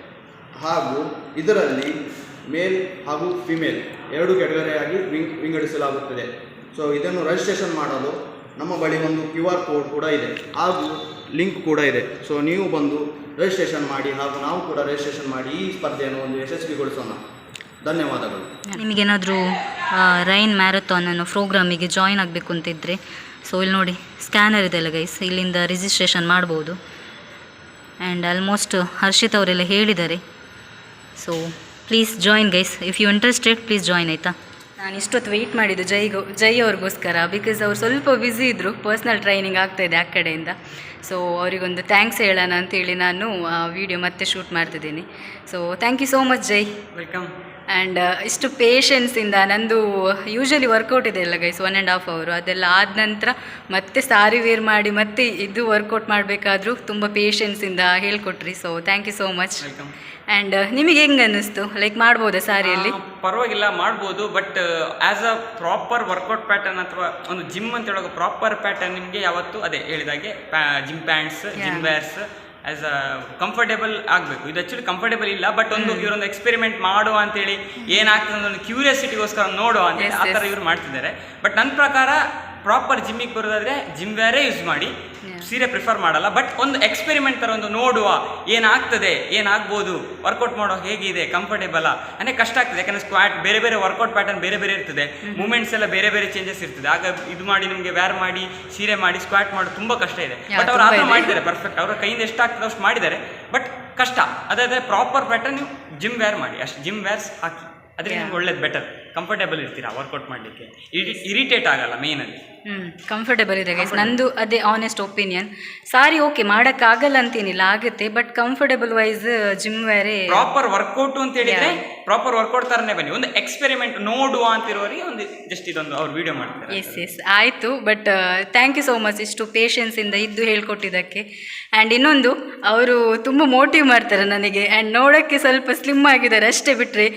ಹಾಗೂ ಇದರಲ್ಲಿ ಮೇಲ್ ಹಾಗೂ ಫಿಮೇಲ್ ಎರಡು ಕೆಟಗರಿಯಾಗಿ ವಿಂಗ್, ವಿಂಗಡಿಸಲಾಗುತ್ತದೆ. ಸೊ ಇದನ್ನು ರಿಜಿಸ್ಟ್ರೇಷನ್ ಮಾಡಲು ನಮ್ಮ ಬಳಿ ಒಂದು ಕ್ಯೂ ಆರ್ ಕೋಡ್ ಕೂಡ ಇದೆ. ಹಾಗೂ ಲಿಂಕ್ ಕೂಡ ಇದೆ. ಸೊ ನೀವು ಬಂದು ರಿಜಿಸ್ಟ್ರೇಷನ್ ಮಾಡಿ ಹಾಗೂ ನಾವು ಕೂಡ ರಿಜಿಸ್ಟ್ರೇಷನ್ ಮಾಡಿ ಈ ಸ್ಪರ್ಧೆಯನ್ನು ಒಂದು ಯಶಸ್ವಿಗೊಳಿಸೋಣ. ಧನ್ಯವಾದಗಳು. ನಿಮಗೇನಾದರೂ ರೈನ್ ಮ್ಯಾರಥಾನ್ ಅನ್ನೋ ಪ್ರೋಗ್ರಾಮಿಗೆ ಜಾಯಿನ್ ಆಗಬೇಕು ಅಂತಿದ್ರೆ ಸೊ ಇಲ್ಲಿ ನೋಡಿ ಸ್ಕ್ಯಾನರ್ ಇದೆಲ್ಲ ಗೈಸ್ ಇಲ್ಲಿಂದ ರಿಜಿಸ್ಟ್ರೇಷನ್ ಮಾಡ್ಬೋದು. ಆ್ಯಂಡ್ ಆಲ್ಮೋಸ್ಟ್ ಹರ್ಷಿತ್ ಅವರೆಲ್ಲ ಹೇಳಿದ್ದಾರೆ. So please join guys if you interested please join ಆಯಿತಾ? ನಾನು ಇಷ್ಟೊತ್ತು ವೆಯ್ಟ್ ಮಾಡಿದ್ದು ಜೈಗೋ ಜೈ ಅವ್ರಿಗೋಸ್ಕರ ಬಿಕಾಸ್ ಅವ್ರು ಸ್ವಲ್ಪ ಬ್ಯುಸಿ ಇದ್ದರು ಪರ್ಸ್ನಲ್ ಟ್ರೈನಿಂಗ್ ಆಗ್ತಾಯಿದೆ ಆ ಕಡೆಯಿಂದ. ಸೊ ಅವರಿಗೊಂದು ಥ್ಯಾಂಕ್ಸ್ ಹೇಳೋಣ ಅಂತೇಳಿ ನಾನು ವಿಡಿಯೋ ಮತ್ತೆ ಶೂಟ್ ಮಾಡ್ತಿದ್ದೀನಿ. So thank you so much Jai. Welcome and ಇಷ್ಟು ಪೇಷನ್ಸಿಂದ ನಂದು ಯೂಶಲಿ ವರ್ಕೌಟ್ ಇದೆ ಅಲ್ಲ ಗೈಸ್ ಒನ್ ಆ್ಯಂಡ್ ಹಾಫ್ ಅವರು ಅದೆಲ್ಲ ಆದ ನಂತರ ಮತ್ತೆ ಸಾರಿ ವೇರ್ ಮಾಡಿ ಮತ್ತೆ ಇದು ವರ್ಕೌಟ್ ಮಾಡಬೇಕಾದ್ರೂ ತುಂಬ ಪೇಷನ್ಸಿಂದ ಹೇಳ್ಕೊಟ್ರಿ. So thank you so much and ನಿಮಗೆ ಹೆಂಗೆ ಅನ್ನಿಸ್ತು? ಲೈಕ್ ಮಾಡ್ಬೋದಾ ಸಾರಿಯಲ್ಲಿ ಪರವಾಗಿಲ್ಲ ಮಾಡ್ಬೋದು but as a proper workout pattern ಅಥವಾ ಒಂದು ಜಿಮ್ ಅಂತ ಹೇಳುವಾಗ ಪ್ರಾಪರ್ ಪ್ಯಾಟರ್ನ್ ನಿಮಗೆ ಯಾವತ್ತು ಅದೇ ಹೇಳಿದಾಗೆ gym pants gym wears as a comfortable ಆಗಬೇಕು. ಇದು ಆ್ಯಕ್ಚುಲಿ ಕಂಫರ್ಟೇಬಲ್ ಇಲ್ಲ ಬಟ್ ಒಂದು ಇವರೊಂದು ಎಕ್ಸ್ಪೆರಿಮೆಂಟ್ ಮಾಡುವ ಅಂತೇಳಿ ಏನಾಗ್ತದೆ ಒಂದು ಕ್ಯೂರಿಯಾಸಿಟಿಗೋಸ್ಕರ ನೋಡುವ ಅಂತ ಆ ಥರ. ಇವ್ರು ಮಾಡ್ತಿದ್ದಾರೆ. ಬಟ್ ನನ್ನ ಪ್ರಕಾರ ಪ್ರಾಪರ್ ಜಿಮ್ಮಿಗೆ ಬರೋದಾದ್ರೆ ಜಿಮ್ ವೇರೇ ಯೂಸ್ ಮಾಡಿ ಸೀರೆ ಪ್ರಿಫರ್ ಮಾಡಲ್ಲ. ಬಟ್ ಒಂದು ಎಕ್ಸ್ಪೆರಿಮೆಂಟ್ ಥರ ಒಂದು ನೋಡುವ ಏನಾಗ್ತದೆ ಏನಾಗ್ಬೋದು ವರ್ಕೌಟ್ ಮಾಡೋ ಹೇಗಿದೆ ಕಂಫರ್ಟೇಬಲ್ ಅಂದರೆ ಕಷ್ಟ ಆಗ್ತದೆ. ಯಾಕಂದರೆ ಸ್ಕ್ವಾಟ್ ಬೇರೆ ಬೇರೆ ವರ್ಕೌಟ್ ಪ್ಯಾಟರ್ನ್ ಬೇರೆ ಬೇರೆ ಇರ್ತದೆ. ಮೂಮೆಂಟ್ಸ್ ಎಲ್ಲ ಬೇರೆ ಬೇರೆ ಚೇಂಜಸ್ ಇರ್ತದೆ. ಆಗ ಇದು ಮಾಡಿ ನಿಮಗೆ ವ್ಯಾರ್ ಮಾಡಿ ಸೀರೆ ಮಾಡಿ ಸ್ಕ್ವಾಟ್ ಮಾಡೋದು ತುಂಬ ಕಷ್ಟ ಇದೆ. ಬಟ್ ಅವ್ರು ಆದರೂ ಮಾಡಿದ್ದಾರೆ ಪರ್ಫೆಕ್ಟ್ ಅವರ ಕೈಯಿಂದ ಎಷ್ಟು ಆಗ್ತದೆ ಅಷ್ಟು ಮಾಡಿದ್ದಾರೆ. ಬಟ್ ಕಷ್ಟ. ಅದಾದರೆ ಪ್ರಾಪರ್ ಪ್ಯಾಟರ್ನ್ ನೀವು ಜಿಮ್ ವೇರ್ ಮಾಡಿ. ಅಷ್ಟು ಜಿಮ್ ವೇರ್ಸ್ ಹಾಕಿ. ಅದರಿಂದ ಒಳ್ಳೇದು ಬೆಟರ್ ಕಂಫರ್ಟೇಬಲ್ ಇರ್ತೀರಾ ವರ್ಕೌಟ್ ಮಾಡಲಿಕ್ಕೆ? ಇರಿಟೇಟ್ ಆಗಲ್ಲ ಮೇನಲ್ಲಿ ಹ್ಞೂ ಕಂಫರ್ಟೇಬಲ್ ಇದೆ ಗೈಸ್ ನಂದು ಅದೇ ಆನೆಸ್ಟ್ ಒಪಿನಿಯನ್ ಸಾರಿ ಓಕೆ ಮಾಡೋಕ್ಕಾಗಲ್ಲ ಅಂತೇನಿಲ್ಲ ಆಗುತ್ತೆ ಬಟ್ ಕಂಫರ್ಟೇಬಲ್ ವೈಸ್ ಜಿಮ್ ವೇರೇ ಪ್ರಾಪರ್ ವರ್ಕೌಟ್ ಅಂತ ಹೇಳಿದ್ರೆ ಪ್ರಾಪರ್ ವರ್ಕೌಟ್ ತರನೇ ಬನ್ನಿ. ಒಂದು ಎಕ್ಸ್ಪೆರಿಮೆಂಟ್ ನೋಡುವ ಅಂತಿರೋರಿಗೆ ಒಂದು ಜಸ್ಟ್ ಇದೊಂದು ಅವ್ರು ವಿಡಿಯೋ ಮಾಡ್ತಾರೆ. ಎಸ್ ಎಸ್ ಆಯಿತು but thank you so much ಇಷ್ಟು ಪೇಷನ್ಸಿಂದ ಇದ್ದು ಹೇಳ್ಕೊಟ್ಟಿದ್ದಕ್ಕೆ. ಆ್ಯಂಡ್ ಇನ್ನೊಂದು ಅವರು ತುಂಬ ಮೋಟಿವ್ ಮಾಡ್ತಾರೆ ನನಗೆ. ಆ್ಯಂಡ್ ನೋಡೋಕ್ಕೆ ಸ್ವಲ್ಪ ಸ್ಲಿಮ್ ಆಗಿದ್ದಾರೆ ಅಷ್ಟೇ ಬಿಟ್ಟರೆ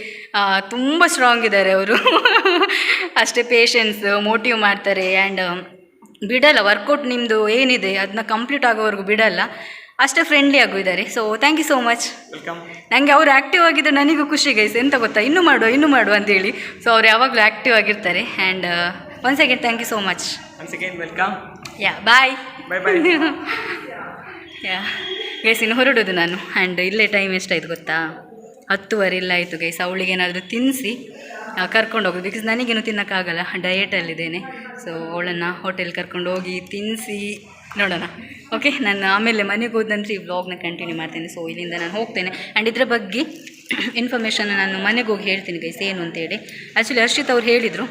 ತುಂಬ ಸ್ಟ್ರಾಂಗ್ ಇದ್ದಾರೆ ಅವರು. ಅಷ್ಟೇ ಪೇಷನ್ಸ್ ಮೋಟಿವ್ ಮಾಡ್ತಾರೆ ಆ್ಯಂಡ್ ಬಿಡಲ್ಲ ವರ್ಕೌಟ್ ನಿಮ್ಮದು ಏನಿದೆ ಅದನ್ನ ಕಂಪ್ಲೀಟ್ ಆಗೋವರೆಗೂ ಬಿಡಲ್ಲ. ಅಷ್ಟೇ ಫ್ರೆಂಡ್ಲಿ ಆಗು ಇದ್ದಾರೆ so thank you so much welcome ನನಗೆ ಅವ್ರು ಆ್ಯಕ್ಟಿವ್ ಆಗಿದ್ದು ನನಗೂ ಖುಷಿ ಗೈಸ್ ಎಂತ ಗೊತ್ತಾ? ಇನ್ನೂ ಮಾಡುವ ಇನ್ನೂ ಮಾಡುವ ಅಂತೇಳಿ. ಸೊ ಅವ್ರು ಯಾವಾಗಲೂ ಆ್ಯಕ್ಟಿವ್ ಆಗಿರ್ತಾರೆ and once second thank you so much once again welcome yeah bye bye bye yeah guys ಇನ್ನು ಹೊರಡೋದು ನಾನು. ಆ್ಯಂಡ್ ಇಲ್ಲೇ ಟೈಮ್ ಎಷ್ಟಾಯ್ತು ಗೊತ್ತಾ? ಹತ್ತುವರೆ ಇಲ್ಲ ಆಯಿತು ಗೈಸ್ ಅವಳಿಗೆ ಏನಾದರೂ ತಿನ್ನಿಸಿ ಕರ್ಕೊಂಡು ಹೋಗೋದು ಬಿಕಾಸ್ ನನಗೇನು ತಿನ್ನೋಕ್ಕಾಗಲ್ಲ ಡಯೆಟಲ್ಲಿದ್ದೇನೆ ಸೊ ಅವಳನ್ನು ಹೋಟೆಲ್ ಕರ್ಕೊಂಡು ಹೋಗಿ ತಿನ್ನಿಸಿ ನೋಡೋಣ. ಓಕೆ ನಾನು ಆಮೇಲೆ ಮನೆಗೆ ಹೋದ ನಂತರ ಈ ವ್ಲಾಗ್ನ ಕಂಟಿನ್ಯೂ ಮಾಡ್ತೇನೆ. ಸೊ ಇಲ್ಲಿಂದ ನಾನು ಹೋಗ್ತೇನೆ. ಆ್ಯಂಡ್ ಇದರ ಬಗ್ಗೆ ಇನ್ಫಾರ್ಮೇಷನ್ ನಾನು ಮನೆಗೆ ಹೋಗಿ ಹೇಳ್ತೀನಿ ಗೈಸ್ ಏನು ಅಂತೇಳಿ ಆ್ಯಕ್ಚುಲಿ ಹರ್ಷಿತ್ ಅವ್ರು ಹೇಳಿದರು.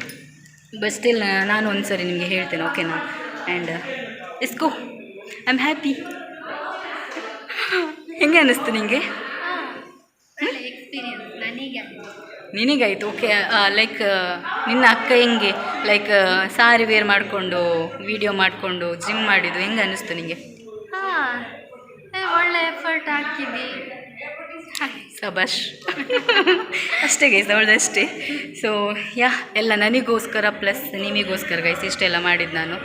ಬಟ್ ಸ್ಟಿಲ್ ನಾನು ಒಂದು ಸರಿ ನಿಮಗೆ ಹೇಳ್ತೇನೆ. ಓಕೆನಾ ಆ್ಯಂಡ್ ಇಸ್ಕೋ ಐ ಆಮ್ ಹ್ಯಾಪಿ ಹೆಂಗೆ ಅನ್ನಿಸ್ತು ನಿಮಗೆ ಎಕ್ಸ್ಪೀರಿಯನ್ಸ್ ನನಗೆ ನಿನಗಾಯ್ತು? ಓಕೆ ಲೈಕ್ ನಿನ್ನ ಅಕ್ಕ ಹೆಂಗೆ? ಲೈಕ್ ಸಾರಿ ವೇರ್ ಮಾಡಿಕೊಂಡು ವಿಡಿಯೋ ಮಾಡಿಕೊಂಡು ಜಿಮ್ ಮಾಡಿದ್ದು ಹೆಂಗೆ ಅನ್ನಿಸ್ತು ನಿಮಗೆ ಹಾಂ ಒಳ್ಳೆ ಎಫರ್ಟ್ ಹಾಕಿದ್ದಿ ಸಬಾಷ್. ಅಷ್ಟೇ ಗೈಸ್ ಅವಳದಷ್ಟೇ ಸೊ ಯಾ, ಎಲ್ಲ ನನಗೋಸ್ಕರ ಪ್ಲಸ್ ನಿಮಗೋಸ್ಕರ ಗೈಸ್ ಇಷ್ಟೆಲ್ಲ ಮಾಡಿದ್ದು ನಾನು.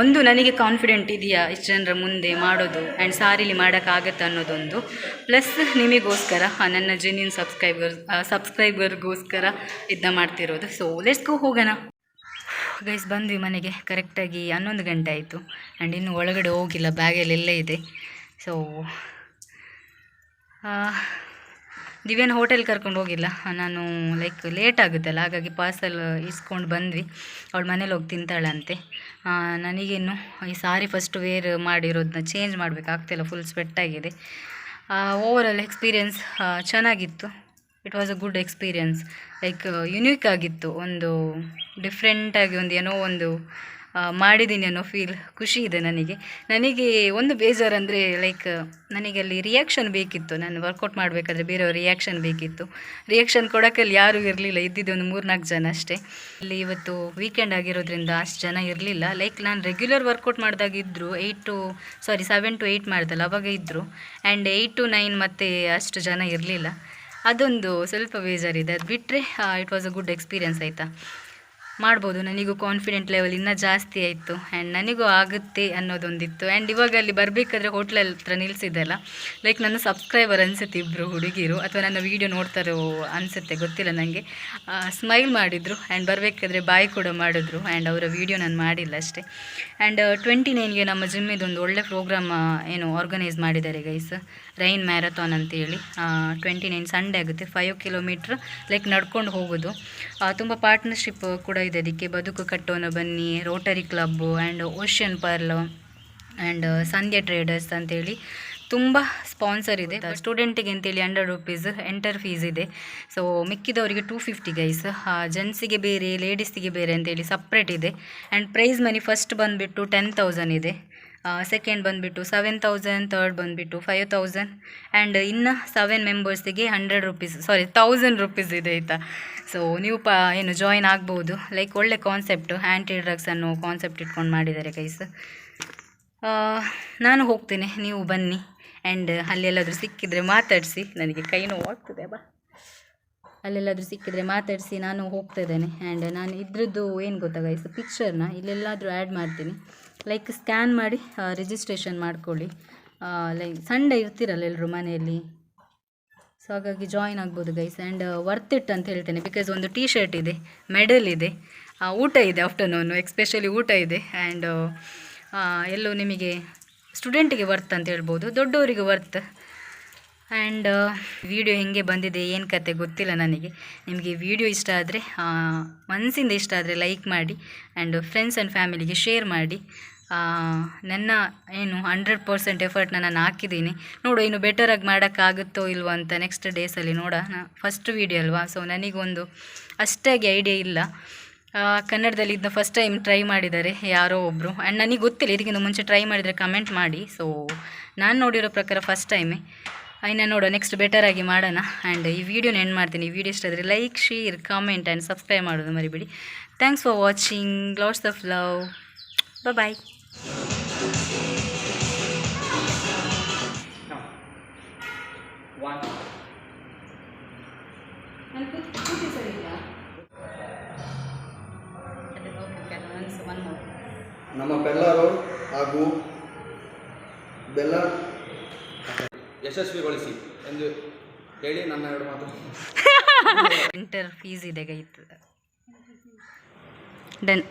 ಒಂದು ನನಗೆ ಕಾನ್ಫಿಡೆಂಟ್ ಇದೆಯಾ ಇಷ್ಟು ಜನರ ಮುಂದೆ ಮಾಡೋದು ಆ್ಯಂಡ್ ಸಾರಿಲಿ ಮಾಡೋಕ್ಕಾಗತ್ತೆ ಅನ್ನೋದೊಂದು. ಪ್ಲಸ್ ನಿಮಗೋಸ್ಕರ ನನ್ನ ಜೆನ್ಯೂನ್ ಸಬ್ಸ್ಕ್ರೈಬರ್ ಸಬ್ಸ್ಕ್ರೈಬರ್ಗೋಸ್ಕರ ಇದನ್ನ ಮಾಡ್ತಿರೋದು. ಸೊ ಲೆಟ್ಸ್ ಗೋ ಹೋಗೋಣ. ಗೈಸ್ ಬಂದ್ವಿ ಮನೆಗೆ ಕರೆಕ್ಟಾಗಿ ಹನ್ನೊಂದು ಗಂಟೆ ಆಯಿತು. ಆ್ಯಂಡ್ ಇನ್ನು ಒಳಗಡೆ ಹೋಗಿಲ್ಲ ಬ್ಯಾಗಲ್ಲಿ ಎಲ್ಲ ಇದೆ. ಸೊ ದಿವ್ಯಾನ ಹೋಟೆಲ್ ಕರ್ಕೊಂಡು ಹೋಗಿಲ್ಲ. ನಾನು ಲೈಕ್ ಲೇಟ್ ಆಗುತ್ತಲ್ಲ, ಹಾಗಾಗಿ ಪಾರ್ಸಲ್ ಇಸ್ಕೊಂಡು ಬಂದ್ವಿ. ಅವಳು ಮನೇಲಿ ಹೋಗಿ ತಿಂತಾಳಂತೆ. ನನಗೇನು ಈ ಸಾರಿ ಫಸ್ಟ್ ವೇರ್ ಮಾಡಿರೋದನ್ನ ಚೇಂಜ್ ಮಾಡಬೇಕಾಗ್ತಿಲ್ಲ ಫುಲ್ ಸ್ವೆಟ್ಟಾಗಿದೆ ಓವರಾಲ್ ಎಕ್ಸ್ಪೀರಿಯನ್ಸ್ ಚೆನ್ನಾಗಿತ್ತು. It was a good experience like unique ಆಗಿತ್ತು. ಒಂದು ಡಿಫ್ರೆಂಟಾಗಿ ಒಂದು ಏನೋ ಒಂದು ಮಾಡಿದ್ದೀನಿ ಅನ್ನೋ ಫೀಲ್ ಖುಷಿ ಇದೆ ನನಗೆ. ನನಗೆ ಒಂದು ಬೇಜಾರಂದರೆ ಲೈಕ್ ನನಗೆ ಅಲ್ಲಿ ರಿಯಾಕ್ಷನ್ ಬೇಕಿತ್ತು. ನಾನು ವರ್ಕೌಟ್ ಮಾಡಬೇಕಾದ್ರೆ ಬೇರೆಯವ್ರ ರಿಯಾಕ್ಷನ್ ಬೇಕಿತ್ತು. ರಿಯಾಕ್ಷನ್ ಕೊಡೋಕ್ಕಲ್ಲಿ ಯಾರೂ ಇರಲಿಲ್ಲ. ಇದ್ದಿದ್ದು ಒಂದು ಮೂರ್ನಾಲ್ಕು ಜನ ಅಷ್ಟೇ. ಇಲ್ಲಿ ಇವತ್ತು ವೀಕೆಂಡ್ ಆಗಿರೋದ್ರಿಂದ ಅಷ್ಟು ಜನ ಇರಲಿಲ್ಲ. ಲೈಕ್ ನಾನು ರೆಗ್ಯುಲರ್ ವರ್ಕೌಟ್ ಮಾಡಿದಾಗ ಇದ್ದರು eight to sorry seven to eight ಮಾಡ್ದಲ್ಲ, ಅವಾಗ ಇದ್ದರು ಆ್ಯಂಡ್ ಏಯ್ಟ್ ಟು ನೈನ್ ಮತ್ತೆ ಅಷ್ಟು ಜನ ಇರಲಿಲ್ಲ. ಅದೊಂದು ಸ್ವಲ್ಪ ಬೇಜಾರಿದೆ. ಅದು ಬಿಟ್ಟರೆ it was a good experience ಆಯಿತಾ? ಮಾಡ್ಬೋದು. ನನಗೂ ಕಾನ್ಫಿಡೆಂಟ್ ಲೆವೆಲ್ ಇನ್ನೂ ಜಾಸ್ತಿ ಆಯಿತು. ಆ್ಯಂಡ್ ನನಗೂ ಆಗುತ್ತೆ ಅನ್ನೋದೊಂದಿತ್ತು. ಆ್ಯಂಡ್ ಇವಾಗ ಅಲ್ಲಿ ಬರಬೇಕಾದ್ರೆ ಹೋಟ್ಲಲ್ಲಿ ಹತ್ರ ನಿಲ್ಲಿಸಿದ್ದಲ್ಲ ಲೈಕ್ ನನ್ನ ಸಬ್ಸ್ಕ್ರೈಬರ್ ಅನಿಸುತ್ತೆ ಇಬ್ಬರು ಹುಡುಗಿರು. ಅಥವಾ ನನ್ನ ವೀಡಿಯೋ ನೋಡ್ತಾರೋ ಅನಿಸುತ್ತೆ, ಗೊತ್ತಿಲ್ಲ ನನಗೆ ಸ್ಮೈಲ್ ಮಾಡಿದರು. ಆ್ಯಂಡ್ ಬರಬೇಕಾದ್ರೆ ಬಾಯ್ ಕೂಡ ಮಾಡಿದ್ರು. ಆ್ಯಂಡ್ ಅವರ ವೀಡಿಯೋ ನಾನು ಮಾಡಿಲ್ಲ ಅಷ್ಟೇ. ಆ್ಯಂಡ್ ಟ್ವೆಂಟಿ ನೈನ್ಗೆ ನಮ್ಮ ಜಿಮ್ಮಿದೊಂದು ಒಳ್ಳೆ ಪ್ರೋಗ್ರಾಮ್ ಏನು ಆರ್ಗನೈಸ್ ಮಾಡಿದ್ದಾರೆ ಗೈಸ್ ರೈನ್ ಮ್ಯಾರಥಾನ್ ಅಂತೇಳಿ ಟ್ವೆಂಟಿ ನೈನ್ ಸಂಡೇ ಆಗುತ್ತೆ. ಫೈವ್ ಕಿಲೋಮೀಟ್ರ್ ಲೈಕ್ ನಡ್ಕೊಂಡು ಹೋಗೋದು. ತುಂಬ ಪಾರ್ಟ್ನರ್ಶಿಪ್ ಕೂಡ ಇದೆ ಅದಕ್ಕೆ. ಬದುಕು ಕಟ್ಟೋನ ಬನ್ನಿ Rotary club and Ocean Pearl and Sandhya Traders ಅಂತೇಳಿ ತುಂಬ ಸ್ಪಾನ್ಸರ್ ಇದೆ. ಸ್ಟೂಡೆಂಟಿಗೆ ಅಂತೇಳಿ ಹಂಡ್ರೆಡ್ ರುಪೀಸ್ ಎಂಟರ್ ಫೀಸ್ ಇದೆ. ಸೊ ಮಿಕ್ಕಿದವರಿಗೆ ಟೂ ಫಿಫ್ಟಿ ಗೈಸ್ ಜೆಂಟ್ಸಿಗೆ ಬೇರೆ ಲೇಡೀಸಿಗೆ ಬೇರೆ ಅಂತೇಳಿ ಸಪ್ರೇಟ್ ಇದೆ. ಆ್ಯಂಡ್ ಪ್ರೈಸ್ ಮನಿ ಫಸ್ಟ್ ಬಂದುಬಿಟ್ಟು ಟೆನ್ ತೌಸಂಡ್ ಇದೆ. ಸೆಕೆಂಡ್ ಬಂದುಬಿಟ್ಟು ಸೆವೆನ್ ತೌಸಂಡ್ ತರ್ಡ್ ಬಂದುಬಿಟ್ಟು ಫೈವ್ ತೌಸಂಡ್ ಆ್ಯಂಡ್ ಇನ್ನು seven ಮೆಂಬರ್ಸಿಗೆ hundred rupees sorry thousand rupees ಇದೆ ಆಯಿತಾ? ಸೊ ನೀವು ಪ, ಏನು ಜಾಯಿನ್ ಆಗ್ಬೋದು. ಲೈಕ್ ಒಳ್ಳೆ ಕಾನ್ಸೆಪ್ಟು ಆ್ಯಂಟಿ ಡ್ರಗ್ಸ್ ಅನ್ನೋ ಕಾನ್ಸೆಪ್ಟ್ ಇಟ್ಕೊಂಡು ಮಾಡಿದ್ದಾರೆ ಗೈಸ್ ನಾನು ಹೋಗ್ತೇನೆ, ನೀವು ಬನ್ನಿ ಆ್ಯಂಡ್ ಅಲ್ಲೆಲ್ಲಾದರೂ ಸಿಕ್ಕಿದರೆ ಮಾತಾಡಿಸಿ. ನನಗೆ ಕೈ ನೋವು ಆಗ್ತದೆ, ಬಾ. ಅಲ್ಲೆಲ್ಲಾದರೂ ಸಿಕ್ಕಿದರೆ ಮಾತಾಡಿಸಿ, ನಾನು ಹೋಗ್ತಾ ಇದ್ದೇನೆ. ಆ್ಯಂಡ್ ನಾನು ಇದ್ರದ್ದು ಏನು ಗೊತ್ತಾ ಗೈಸ್ ಪಿಕ್ಚರ್ನ ಇಲ್ಲೆಲ್ಲಾದರೂ ಆ್ಯಡ್ ಮಾಡ್ತೀನಿ. ಲೈಕ್ ಸ್ಕ್ಯಾನ್ ಮಾಡಿ ರಿಜಿಸ್ಟ್ರೇಷನ್ ಮಾಡ್ಕೊಳ್ಳಿ. ಲೈಕ್ ಸಂಡೇ ಇರ್ತೀರಲ್ಲ ಎಲ್ಲರೂ ಮನೆಯಲ್ಲಿ? ಸೊ ಹಾಗಾಗಿ ಜಾಯಿನ್ ಆಗ್ಬೋದು ಗೈಸ್ ಆ್ಯಂಡ್ ವರ್ತ್ ಇಟ್ ಅಂತ ಹೇಳ್ತೇನೆ. ಬಿಕಾಸ್ ಒಂದು ಟೀ ಶರ್ಟ್ ಇದೆ ಮೆಡಲ್ ಇದೆ. ಊಟ ಇದೆ ಆಫ್ಟರ್ನೂನು ಎಕ್ಸ್ಪೆಷಲಿ ಊಟ ಇದೆ. ಆ್ಯಂಡ್ ಎಲ್ಲೋ ನಿಮಗೆ ಸ್ಟೂಡೆಂಟಿಗೆ ವರ್ತ್ ಅಂತ ಹೇಳ್ಬೋದು. ದೊಡ್ಡವರಿಗೆ ವರ್ತ್ ಆ್ಯಂಡ್ ವಿಡಿಯೋ ಹೇಗೆ ಬಂದಿದೆ, ಏನು ಕತೆ ಗೊತ್ತಿಲ್ಲ ನನಗೆ. ನಿಮಗೆ ವಿಡಿಯೋ ಇಷ್ಟ ಆದರೆ ಮನಸ್ಸಿಂದ ಇಷ್ಟ ಆದರೆ ಲೈಕ್ ಮಾಡಿ ಆ್ಯಂಡ್ ಫ್ರೆಂಡ್ಸ್ ಆ್ಯಂಡ್ ಫ್ಯಾಮಿಲಿಗೆ ಶೇರ್ ಮಾಡಿ. ನನ್ನ ಏನು ಹಂಡ್ರೆಡ್ ಪರ್ಸೆಂಟ್ ಎಫರ್ಟ್ನ ನಾನು ಹಾಕಿದ್ದೀನಿ. ನೋಡು, ಇನ್ನು ಬೆಟರಾಗಿ ಮಾಡೋಕ್ಕಾಗುತ್ತೋ ಇಲ್ವೋ ಅಂತ ನೆಕ್ಸ್ಟ್ ಡೇಸಲ್ಲಿ ನೋಡೋಣ. ಫಸ್ಟ್ ವೀಡಿಯೋ ಅಲ್ವಾ? ಸೊ ನನಗೊಂದು ಅಷ್ಟಾಗಿ ಐಡಿಯಾ ಇಲ್ಲ. ಕನ್ನಡದಲ್ಲಿ ಇದನ್ನ ಫಸ್ಟ್ ಟೈಮ್ ಟ್ರೈ ಮಾಡಿದ್ದಾರೆ ಯಾರೋ ಒಬ್ಬರು ಆ್ಯಂಡ್ ನನಗೆ ಗೊತ್ತಿಲ್ಲ, ಇದಕ್ಕಿಂತ ಮುಂಚೆ ಟ್ರೈ ಮಾಡಿದರೆ ಕಮೆಂಟ್ ಮಾಡಿ. ಸೊ ನಾನು ನೋಡಿರೋ ಪ್ರಕಾರ ಫಸ್ಟ್ ಟೈಮೇ ಇನ್ನು ನೋಡೋ ನೆಕ್ಸ್ಟ್ ಬೆಟರಾಗಿ ಮಾಡೋಣ. ಆ್ಯಂಡ್ ಈ ವಿಡಿಯೋನ ಎಂಡ್ ಮಾಡ್ತೀನಿ. ಈ ವಿಡಿಯೋ ಇಷ್ಟ ಆದರೆ like share comment and subscribe ಮಾಡೋದು ಮರಿಬೇಡಿ. Thanks for watching lots of love bye one ನಮ್ಮ ಬೆಲ್ಲರು ಹಾಗೂ ಬೆಲ್ಲ ಯಶಸ್ವಿಗೊಳಿಸಿ ಎಂದು ಹೇಳಿ ನನ್ನ ಎರಡು ಮಾತು. ಇಂಟರ್ ಫೀಸ್ ಇದೆ ಗೈತ್. ಡನ್